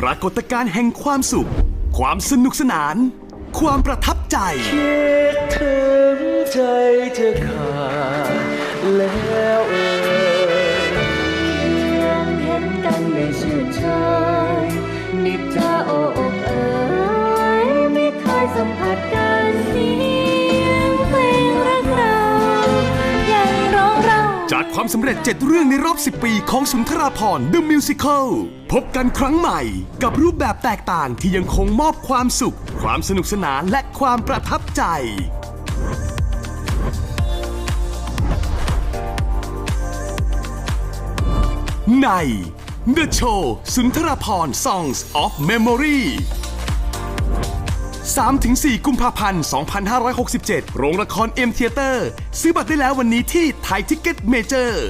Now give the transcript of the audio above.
ปรากฏการณ์แห่งความสุข ความสนุกสนาน ความประทับใจ คิดถึงใจเธอ ความสำเร็จ 7 เรื่องในรอบ 10 ปีของสุนทราพรณ์ The Musical พบกันครั้งใหม่กับรูปแบบแตกต่างที่ยังคงมอบความสุข ความสนุกสนานและความประทับใจ ใน The Show สุนทรภรณ์ Songs of Memory 3-4 กุมภาพันธ์ 2567 โรงละคร M Theater ซื้อบัตรได้แล้ววันนี้ที่ไทยทิกเก็ตเมเจอร์